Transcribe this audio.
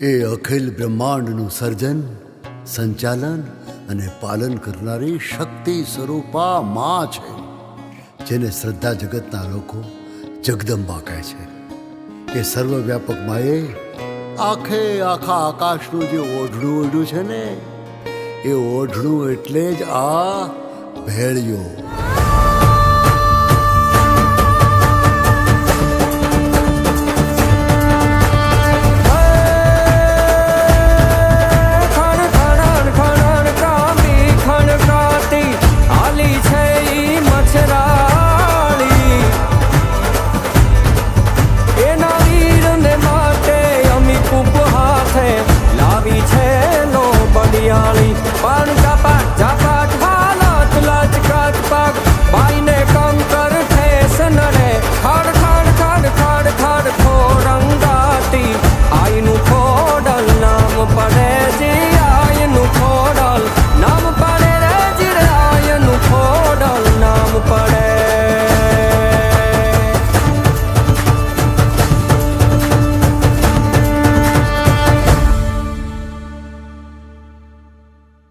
એ અખિલ બ્રહ્માંડનું સર્જન, સંચાલન અને પાલન કરનારી શક્તિ સ્વરૂપા માં છે, જેને શ્રદ્ધા જગતના લોકો જગદંબા કહે છે. એ સર્વવ્યાપક માએ આખે આખા આકાશનું જે ઓઢણું ઓઢ્યું છે ને, એ ઓઢણું એટલે જ આ ભેળિયો Falling